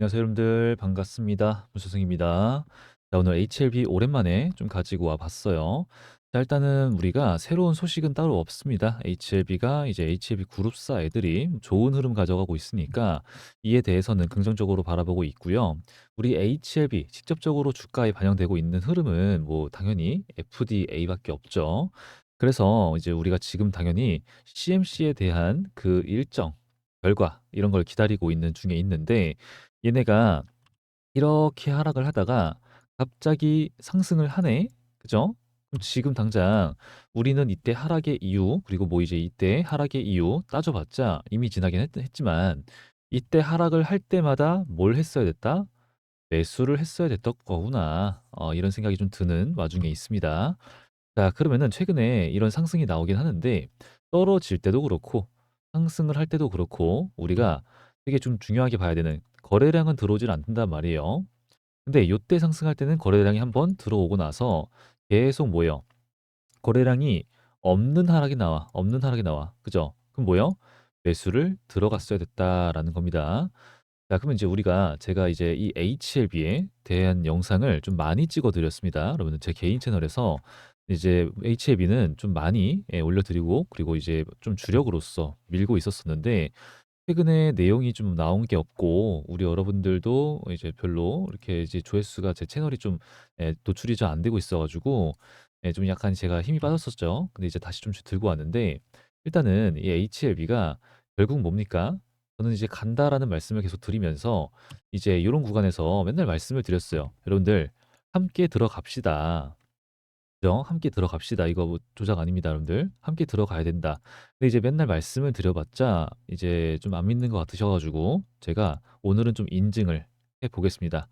안녕하세요 여러분들 반갑습니다. 문수승입니다. 자 오늘 HLB 오랜만에 좀 가지고 와 봤어요. 자 일단은 우리가 새로운 소식은 따로 없습니다. HLB가 이제 HLB 그룹사 애들이 좋은 흐름 가져가고 있으니까 이에 대해서는 긍정적으로 바라보고 있고요. 우리 HLB 직접적으로 주가에 반영되고 있는 흐름은 뭐 당연히 FDA밖에 없죠. 그래서 이제 우리가 지금 당연히 CMC에 대한 그 일정, 결과 이런 걸 기다리고 있는 중에 있는데 얘네가 이렇게 하락을 하다가 갑자기 상승을 하네. 그죠? 지금 당장 우리는 이때 하락의 이유, 그리고 뭐 이제 이때 하락의 이유 따져봤자 이미 지나긴 했, 했지만 이때 하락을 할 때마다 뭘 했어야 됐다? 매수를 했어야 됐던 거구나. 어, 이런 생각이 좀 드는 와중에 있습니다. 자, 그러면은 최근에 이런 상승이 나오긴 하는데 떨어질 때도 그렇고 상승을 할 때도 그렇고 우리가 되게 좀 중요하게 봐야 되는 거래량은 들어오질 않는단 말이에요. 근데 요때 상승할 때는 거래량이 한번 들어오고 나서 계속 뭐예요? 거래량이 없는 하락이 나와. 없는 하락이 나와. 그죠? 그럼 뭐예요? 매수를 들어갔어야 됐다라는 겁니다. 자, 그러면 이제 우리가 제가 이제 이 HLB에 대한 영상을 좀 많이 찍어 드렸습니다. 여러분들 제 개인 채널에서 이제 HLB는 좀 많이 예, 올려드리고 그리고 이제 좀 주력으로서 밀고 있었었는데 최근에 내용이 좀 나온 게 없고 우리 여러분들도 이제 별로 이렇게 이제 조회수가 제 채널이 좀 예, 노출이 잘 안 되고 있어 가지고 예, 좀 약간 제가 힘이 빠졌었죠. 근데 이제 다시 좀 들고 왔는데 일단은 이 HLB가 결국 뭡니까? 저는 이제 간다라는 말씀을 계속 드리면서 이제 이런 구간에서 맨날 말씀을 드렸어요. 여러분들 함께 들어갑시다. 그죠? 함께 들어갑시다. 이거 뭐 조작 아닙니다, 여러분들. 함께 들어가야 된다. 근데 이제 맨날 말씀을 드려봤자 이제 좀 안 믿는 것 같으셔가지고 제가 오늘은 좀 인증을 해보겠습니다.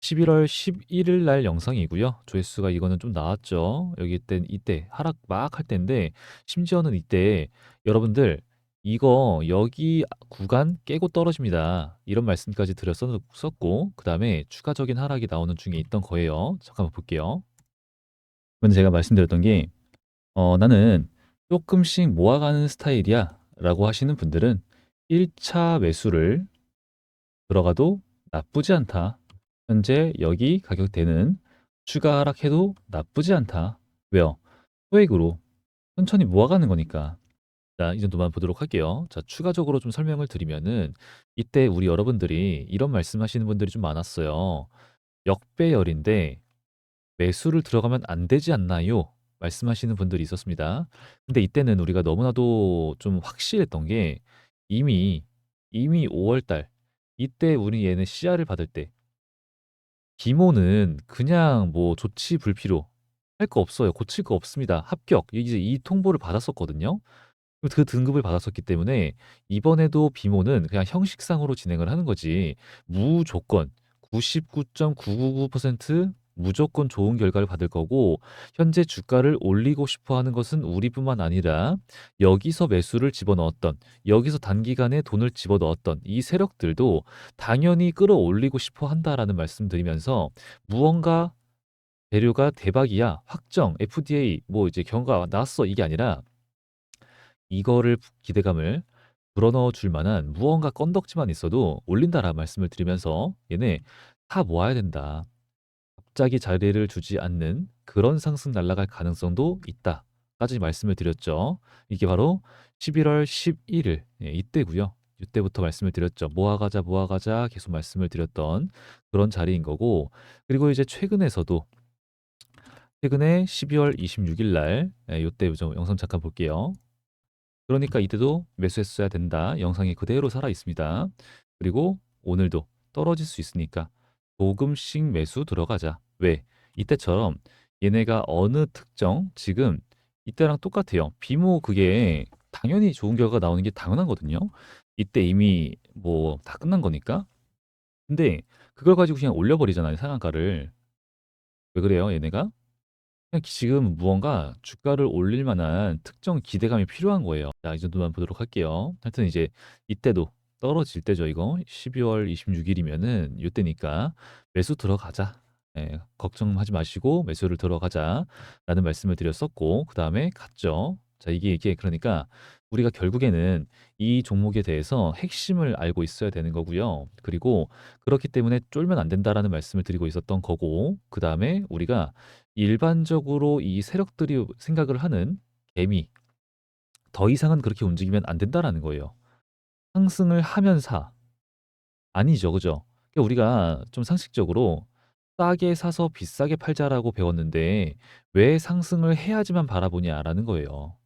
11월 11일 날 영상이고요. 조회수가 이거는 좀 나왔죠. 여기 땐 이때 하락 막 할 때인데 심지어는 이때 여러분들 이거 여기 구간 깨고 떨어집니다. 이런 말씀까지 드렸었고 그 다음에 추가적인 하락이 나오는 중에 있던 거예요. 잠깐만 볼게요. 근데 제가 말씀드렸던 게 어, 나는 조금씩 모아가는 스타일이야 라고 하시는 분들은 1차 매수를 들어가도 나쁘지 않다. 현재 여기 가격대는 추가 하락해도 나쁘지 않다. 왜요? 소액으로 천천히 모아가는 거니까. 자, 이 정도만 보도록 할게요. 자, 추가적으로 좀 설명을 드리면은 이때 우리 여러분들이 이런 말씀하시는 분들이 좀 많았어요. 역배열인데 매수를 들어가면 안 되지 않나요? 말씀하시는 분들이 있었습니다. 근데 이때는 우리가 너무나도 좀 확실했던 게 이미 이미 5월 달 이때 우리 얘는 씨알을 받을 때 기모는 그냥 뭐 조치 불필요 할 거 없어요. 고칠 거 없습니다. 합격. 이제 이 통보를 받았었거든요. 그 등급을 받았었기 때문에 이번에도 비모는 그냥 형식상으로 진행을 하는 거지 무조건 99.999% 무조건 좋은 결과를 받을 거고 현재 주가를 올리고 싶어 하는 것은 우리뿐만 아니라 여기서 매수를 집어넣었던 여기서 단기간에 돈을 집어넣었던 이 세력들도 당연히 끌어올리고 싶어 한다라는 말씀드리면서 무언가 재료가 대박이야. 확정. FDA 뭐 이제 경과가 나왔어. 이게 아니라 이거를 기대감을 불어넣어 줄 만한 무언가 건덕지만 있어도 올린다라 말씀을 드리면서 얘네 다 모아야 된다. 갑자기 자리를 주지 않는 그런 상승 날아갈 가능성도 있다까지 말씀을 드렸죠. 이게 바로 11월 11일 예, 이때고요. 이때부터 말씀을 드렸죠. 모아가자 모아가자 계속 말씀을 드렸던 그런 자리인 거고 그리고 이제 최근에서도 최근에 12월 26일 날 예, 이때 좀 영상 잠깐 볼게요. 그러니까 이때도 매수했어야 된다. 영상이 그대로 살아 있습니다. 그리고 오늘도 떨어질 수 있으니까 조금씩 매수 들어가자. 왜? 이때처럼 얘네가 어느 특정 지금 이때랑 똑같아요. 비모 그게 당연히 좋은 결과가 나오는 게 당연하거든요. 이때 이미 뭐 다 끝난 거니까. 근데 그걸 가지고 그냥 올려버리잖아요. 상한가를. 왜 그래요, 얘네가? 그냥 지금 무언가 주가를 올릴 만한 특정 기대감이 필요한 거예요. 자, 이 정도만 보도록 할게요. 하여튼 이제 이때도 떨어질 때죠, 이거. 12월 26일이면은 이때니까 매수 들어가자. 예, 걱정하지 마시고 매수를 들어가자라는 말씀을 드렸었고, 그 다음에 갔죠. 자, 이게 이게 그러니까 우리가 결국에는 이 종목에 대해서 핵심을 알고 있어야 되는 거고요. 그리고 그렇기 때문에 쫄면 안 된다라는 말씀을 드리고 있었던 거고, 그 다음에 우리가 일반적으로 이 세력들이 생각을 하는 개미, 더 이상은 그렇게 움직이면 안 된다라는 거예요. 상승을 하면 사. 아니죠. 그죠? 그러니까 우리가 좀 상식적으로 싸게 사서 비싸게 팔자라고 배웠는데 왜 상승을 해야지만 바라보냐라는 거예요.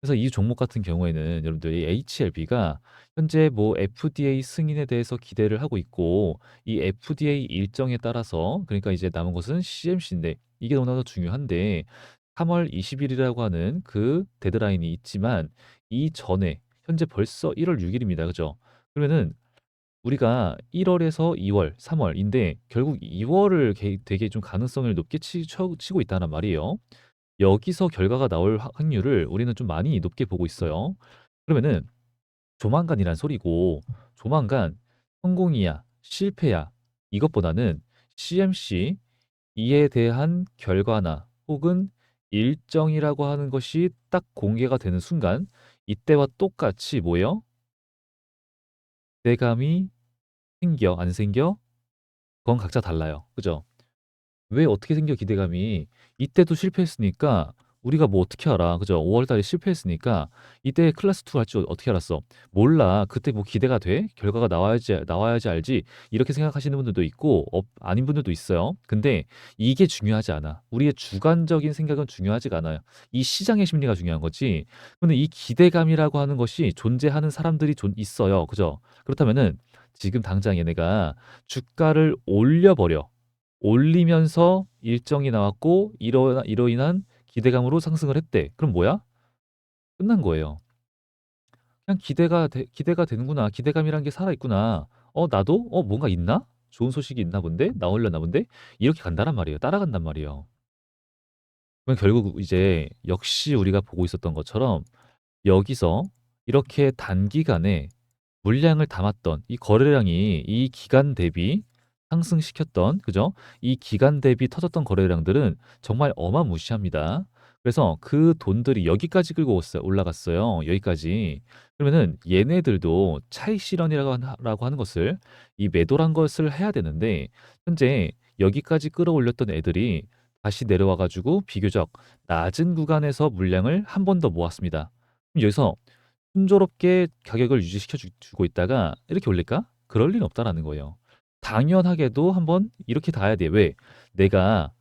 그래서 이 종목 같은 경우에는 여러분들이 HLB가 현재 뭐 FDA 승인에 대해서 기대를 하고 있고 이 FDA 일정에 따라서 그러니까 이제 남은 것은 CMC인데 이게 너무나 도 중요한데 3월 20일이라고 하는 그 데드라인이 있지만 이 전에 현재 벌써 1월 6일입니다. 그죠? 그러면은 우리가 1 월에서 2 월, 3 월인데 결국 2 월을 되게 좀 가능성을 높게 치, 치고 있다는 말이에요. 여기서 결과가 나올 확률을 우리는 좀 많이 높게 보고 있어요. 그러면은 조만간이란 소리고 조만간 성공이야, 실패야 이것보다는 CMC 이에 대한 결과나 혹은 일정이라고 하는 것이 딱 공개가 되는 순간 이때와 똑같이 뭐예요? 기대감이 생겨 안 생겨? 그건 각자 달라요. 그죠? 왜 어떻게 생겨 기대감이 이때도 실패했으니까 우리가 뭐 어떻게 알아? 그죠? 5월 달에 실패했으니까 이때 클래스 2 할 줄 어떻게 알았어? 몰라. 그때 뭐 기대가 돼? 결과가 나와야지 나와야지 알지? 이렇게 생각하시는 분들도 있고 어, 아닌 분들도 있어요. 근데 이게 중요하지 않아. 우리의 주관적인 생각은 중요하지가 않아요. 이 시장의 심리가 중요한 거지. 근데 이 기대감이라고 하는 것이 존재하는 사람들이 존 있어요. 그죠? 그렇다면은 지금 당장 얘네가 주가를 올려버려. 올리면서 일정이 나왔고 이러, 이로 인한 기대감으로 상승을 했대. 그럼 뭐야? 끝난 거예요. 그냥 기대가 되, 기대가 되는구나. 기대감이란 게 살아 있구나. 어 나도 어 뭔가 있나? 좋은 소식이 있나 본데? 나올려나 본데? 이렇게 간다란 말이에요. 따라간단 말이에요. 그럼 결국 이제 역시 우리가 보고 있었던 것처럼 여기서 이렇게 단기간에 물량을 담았던 이 거래량이 이 기간 대비 상승시켰던 그죠? 이 기간 대비 터졌던 거래량들은 정말 어마무시합니다. 그래서 그 돈들이 여기까지 끌고 올라갔어요. 여기까지. 그러면은 얘네들도 차익 실현이라고 라고 하는 것을 이 매도란 것을 해야 되는데 현재 여기까지 끌어올렸던 애들이 다시 내려와 가지고 비교적 낮은 구간에서 물량을 한 번 더 모았습니다. 여기서 순조롭게 가격을 유지시켜 주고 있다가 이렇게 올릴까? 그럴 리는 없다라는 거예요. 당연하게도 한번 이렇게 다 해야 돼. 왜? 내가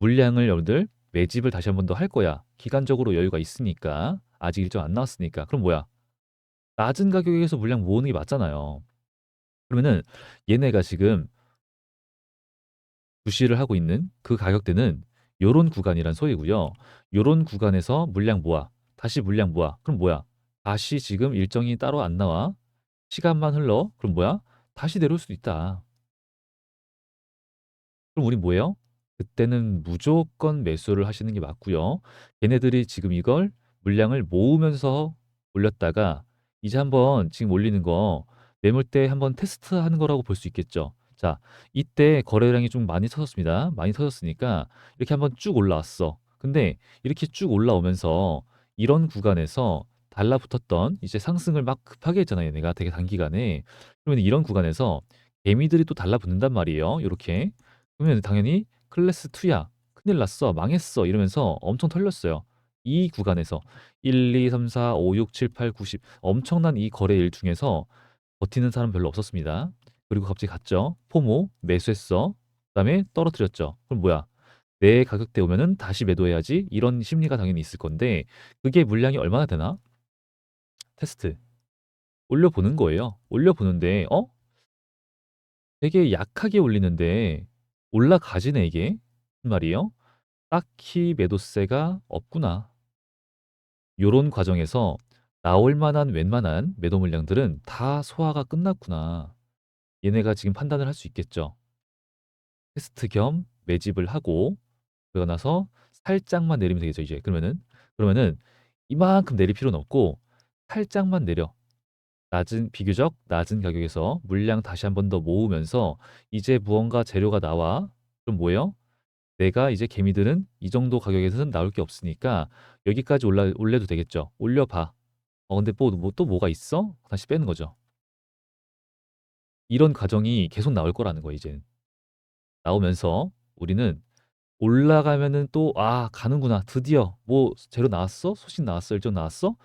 물량을 여러분들 매집을 다시 한 번 더 할 거야. 기간적으로 여유가 있으니까. 아직 일정 안 나왔으니까. 그럼 뭐야? 낮은 가격에서 물량 모으는 게 맞잖아요. 그러면은 얘네가 지금 부시를 하고 있는 그 가격대는 요런 구간이란 소리고요. 요런 구간에서 물량 모아. 다시 물량 모아. 그럼 뭐야? 다시 지금 일정이 따로 안 나와. 시간만 흘러. 그럼 뭐야? 다시 내려올 수도 있다. 그럼 우리 뭐예요? 그때는 무조건 매수를 하시는 게 맞고요. 걔네들이 지금 이걸 물량을 모으면서 올렸다가 이제 한번 지금 올리는 거 매물대 한번 테스트하는 거라고 볼 수 있겠죠. 자, 이때 거래량이 좀 많이 터졌습니다. 많이 터졌으니까 이렇게 한번 쭉 올라왔어. 근데 이렇게 쭉 올라오면서 이런 구간에서 달라붙었던 이제 상승을 막 급하게 했잖아요. 얘네가 되게 단기간에. 그러면 이런 구간에서 개미들이 또 달라붙는단 말이에요. 이렇게. 그러면 당연히 클래스 2 야. 큰일 났어. 망했어. 이러면서 엄청 털렸어요. 이 구간에서 1, 2, 3, 4, 5, 6, 7, 8, 9, 10 엄청난 이 거래일 중에서 버티는 사람 별로 없었습니다. 그리고 갑자기 갔죠. 포모 매수했어. 그다음에 떨어뜨렸죠. 그럼 뭐야? 내 가격대 오면은 다시 매도해야지. 이런 심리가 당연히 있을 건데 그게 물량이 얼마나 되나? 테스트. 올려 보는 거예요. 올려 보는데 어? 되게 약하게 올리는데 올라가지네 이게. 말이에요. 딱히 매도세가 없구나. 요런 과정에서 나올 만한 웬만한 매도 물량들은 다 소화가 끝났구나. 얘네가 지금 판단을 할 수 있겠죠. 테스트 겸 매집을 하고 그러고 나서 살짝만 내리면 되겠죠, 이제. 그러면은 그러면은 이만큼 내릴 필요는 없고 살짝만 내려. 낮은 비교적 낮은 가격에서 물량 다시 한 번 더 모으면서 이제 무언가 재료가 나와. 그럼 뭐예요? 내가 이제 개미들은 이 정도 가격에서는 나올 게 없으니까 여기까지 올라 올려도 되겠죠. 올려봐. 어 근데 뭐 뭐 또 뭐가 있어? 다시 빼는 거죠. 이런 과정이 계속 나올 거라는 거예요 이제는. 나오면서 우리는 올라가면은 또 '아 가는구나. 드디어 뭐 재료 나왔어? 소식 나왔어? 일정 나왔어?'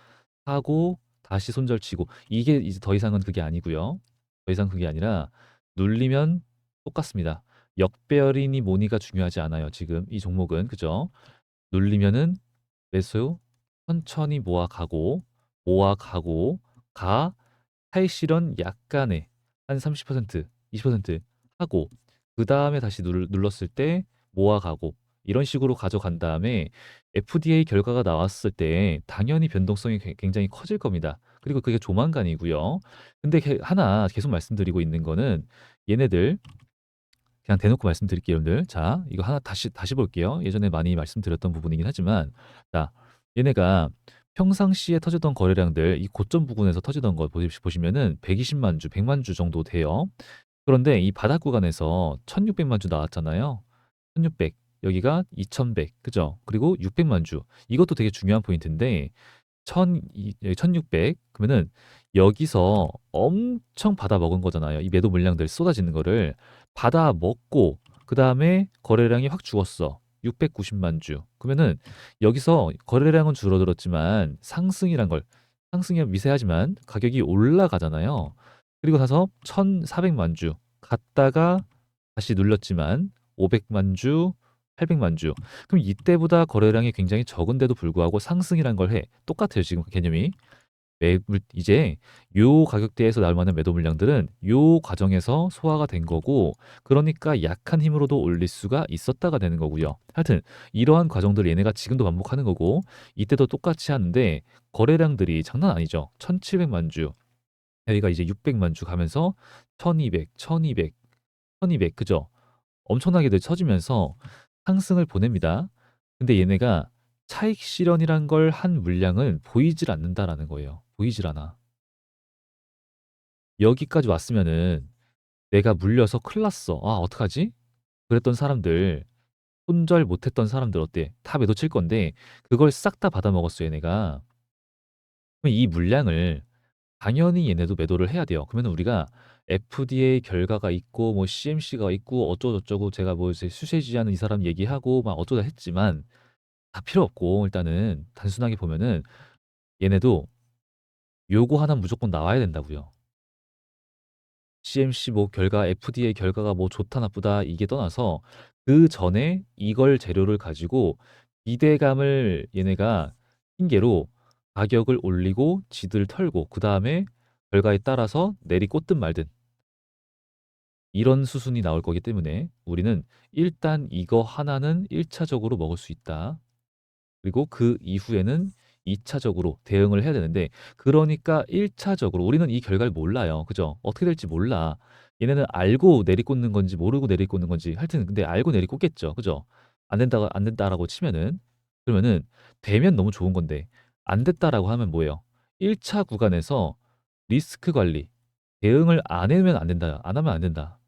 하고 다시 손절치고 이게 이제 더 이상은 그게 아니고요. 더 이상 그게 아니라 눌리면 똑같습니다. 역배열이니 뭐니가 중요하지 않아요 지금 이 종목은. 그죠? 눌리면은 매수 천천히 모아가고, 모아가고, 가, 차익 실현 약간의 한 30% 20% 하고 그 다음에 다시 눌 눌렀을 때 모아가고 이런 식으로 가져간 다음에 FDA 결과가 나왔을 때 당연히 변동성이 굉 굉장히 커질 겁니다. 그리고 그게 조만간이고요. 근데 게 하나 계속 말씀드리고 있는 거는 얘네들 그냥 대놓고 말씀드릴게요 여러분들. 자 이거 하나 다시 다시 볼게요. 예전에 많이 말씀드렸던 부분이긴 하지만 자 얘네가 평상시에 터지던 거래량들 이 고점 부근에서 터지던 거 보시 보시면은 120만 주, 100만 주 정도 돼요. 그런데 이 바닥 구간에서 1,600만 주 나왔잖아요. 1,600 여기가 2,100 그죠? 그리고 600만 주 이것도 되게 중요한 포인트인데 1,000이1,600 그러면은 여기서 엄청 받아 먹은 거잖아요. 이 매도 물량들 쏟아지는 거를 받아 먹고 그다음에 거래량이 확 죽었어. 690만 주. 그러면은 여기서 거래량은 줄어들었지만 상승이란 걸 상승이 미세하지만 가격이 올라가잖아요. 그리고 나서 1,400만 주 갔다가 다시 눌렸지만 500만 주, 800만 주. 그럼 이때보다 거래량이 굉장히 적은데도 불구하고 상승이란 걸 해. 똑같아요, 지금 개념이. 매물 이제 요 가격대에서 나올 만한 매도 물량들은 요 과정에서 소화가 된 거고 그러니까 약한 힘으로도 올릴 수가 있었다가 되는 거고요. 하여튼 이러한 과정들을 얘네가 지금도 반복하는 거고 이때도 똑같이 하는데 거래량들이 장난 아니죠. 1,700만 주. 여기가 이제 600만 주 가면서 1,200, 1,200, 1,200 그죠? 엄청나게들 쳐지면서 상승을 보냅니다. 근데 얘네가 차익 실현이란 걸 한 물량은 보이질 않는다라는 거예요. 보이질 않아. 여기까지 왔으면은 내가 물려서 큰일 났어. 아, 어떡하지? 그랬던 사람들, 손절 못했던 사람들 어때? 다 매도 칠 건데 그걸 싹 다 받아먹었어 얘네가. 그럼 이 물량을 당연히 얘네도 매도를 해야 돼요. 그러면 우리가 FDA 결과가 있고 뭐 CMC가 있고 어쩌고저쩌고 제가 뭐 이제 수세지하는 이 사람 얘기하고 막 어쩌다 했지만 다 필요 없고 일단은 단순하게 보면은 얘네도 요거 하나 무조건 나와야 된다고요. CMC 뭐 결과 FDA 결과가 뭐 좋다 나쁘다 이게 떠나서 그 전에 이걸 재료를 가지고 기대감을 얘네가 핑계로 가격을 올리고 지들 털고 그 다음에 결과에 따라서 내리 꽂든 말든 이런 수순이 나올 거기 때문에 우리는 일단 이거 하나는 1차적으로 먹을 수 있다. 그리고 그 이후에는 2차적으로 대응을 해야 되는데 그러니까 1차적으로 우리는 이 결과를 몰라요. 그죠? 어떻게 될지 몰라. 얘네는 알고 내리꽂는 건지 모르고 내리꽂는 건지 하여튼 근데 알고 내리꽂겠죠. 그죠? 안 된다고 안 된다라고 치면은 그러면은 되면 너무 좋은 건데 안 됐다라고 하면 뭐예요? 1차 구간에서 리스크 관리 대응을 안 해면 안 된다. 안 하면 안 된다.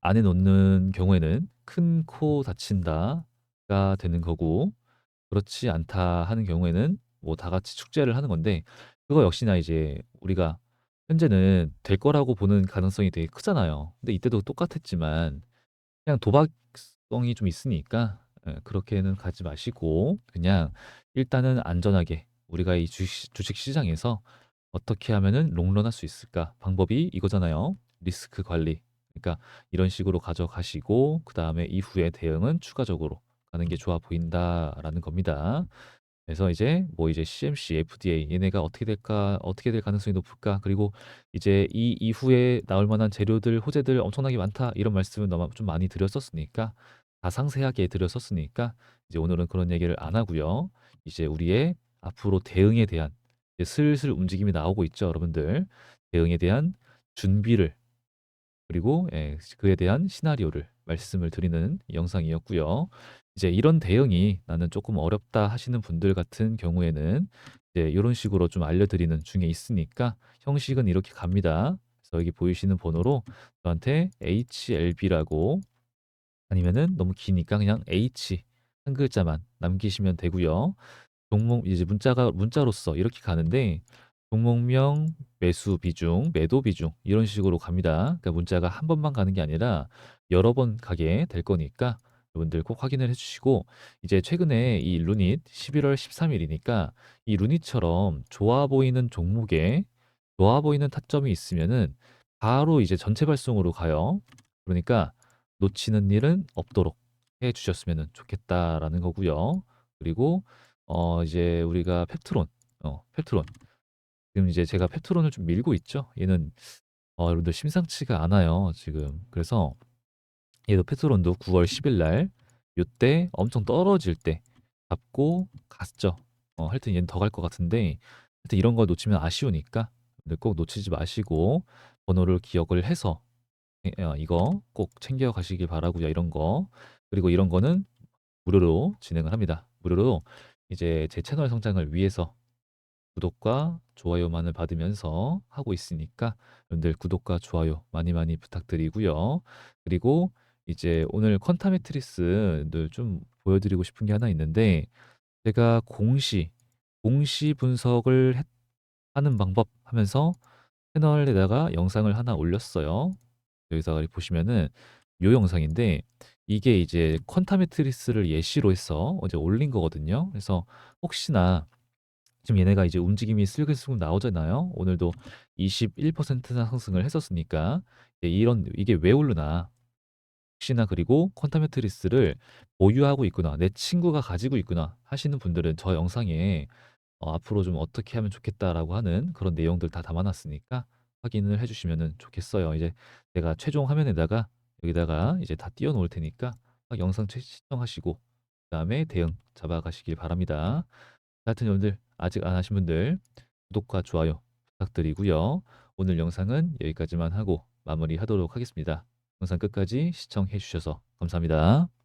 안 해 놓는 경우에는 큰 코 다친다가 되는 거고 그렇지 않다 하는 경우에는 뭐 다 같이 축제를 하는 건데 그거 역시나 이제 우리가 현재는 될 거라고 보는 가능성이 되게 크잖아요. 근데 이때도 똑같았지만 그냥 도박성이 좀 있으니까 예 그렇게는 가지 마시고 그냥 일단은 안전하게 우리가 이 주식 주식 시장에서 어떻게 하면은 롱런할 수 있을까? 방법이 이거잖아요. 리스크 관리. 그러니까 이런 식으로 가져가시고 그 다음에 이후에 대응은 추가적으로 가는 게 좋아 보인다라는 겁니다. 그래서 이제 뭐 이제 CMC, FDA 얘네가 어떻게 될까? 어떻게 될 가능성이 높을까? 그리고 이제 이 이후에 나올 만한 재료들, 호재들 엄청나게 많다. 이런 말씀을 너무 좀 많이 드렸었으니까 다 상세하게 드렸었으니까 이제 오늘은 그런 얘기를 안 하고요. 이제 우리의 앞으로 대응에 대한 슬슬 움직임이 나오고 있죠, 여러분들. 대응에 대한 준비를 그리고 예, 그에 대한 시나리오를 말씀을 드리는 영상이었고요. 이제 이런 대응이 나는 조금 어렵다 하시는 분들 같은 경우에는 이제 이런 식으로 좀 알려드리는 중에 있으니까 형식은 이렇게 갑니다. 그래서 여기 보이시는 번호로 저한테 HLB라고 아니면은 너무 기니까 그냥 H 한 글자만 남기시면 되고요. 종목 이제 문자가 문자로서 이렇게 가는데 종목명, 매수 비중, 매도 비중 이런 식으로 갑니다. 그러니까 문자가 한 번만 가는 게 아니라 여러 번 가게 될 거니까 여러분들 꼭 확인을 해 주시고 이제 최근에 이 루닛 11월 13일이니까 이 루닛처럼 좋아 보이는 종목에 좋아 보이는 타점이 있으면은 바로 이제 전체 발송으로 가요. 그러니까 놓치는 일은 없도록 해 주셨으면 좋겠다라는 거고요. 그리고 어 이제 우리가 펩트론, 어 펩트론 지금 이제 제가 펩트론을 좀 밀고 있죠. 얘는 어 여러분들 심상치가 않아요, 지금. 그래서 얘도 펩트론도 9월 10 일 날 요때 엄청 떨어질 때 잡고 갔죠. 어 하여튼 얘는 더 갈 것 같은데 하여튼 이런 거 놓치면 아쉬우니까 꼭 놓치지 마시고 번호를 기억을 해서 예 어 이거 꼭 챙겨 가시길 바라고요, 이런 거. 그리고 이런 거는 무료로 진행을 합니다. 무료로 이제 제 채널 성장을 위해서 구독과 좋아요만을 받으면서 하고 있으니까 여러분들 구독과 좋아요 많이 많이 부탁드리고요. 그리고 이제 오늘 퀀타 매트리스를 좀 보여드리고 싶은 게 하나 있는데 제가 공시, 공시 분석을 했- 하는 방법 하면서 채널에다가 영상을 하나 올렸어요. 여기서 보시면은 요 영상인데 이게 이제 퀀타 매트리스를 예시로 해서 어제 올린 거거든요. 그래서 혹시나 지금 얘네가 이제 움직임이 슬글슬글 나오잖아요. 오늘도 21%나 상승을 했었으니까 이제 이런 이게 왜 오르나 혹시나 그리고 퀀텀 매트리스를 보유하고 있구나 내 친구가 가지고 있구나 하시는 분들은 저 영상에 어, 앞으로 좀 어떻게 하면 좋겠다라고 하는 그런 내용들 다 담아놨으니까 확인을 해주시면 좋겠어요. 이제 제가 최종 화면에다가 여기다가 이제 다 띄워 놓을 테니까 막 영상 채- 시청하시고 그 다음에 대응 잡아가시길 바랍니다. 하여튼 여러분들 아직 안 하신 분들 구독과 좋아요 부탁드리고요. 오늘 영상은 여기까지만 하고 마무리하도록 하겠습니다. 영상 끝까지 시청해 주셔서 감사합니다.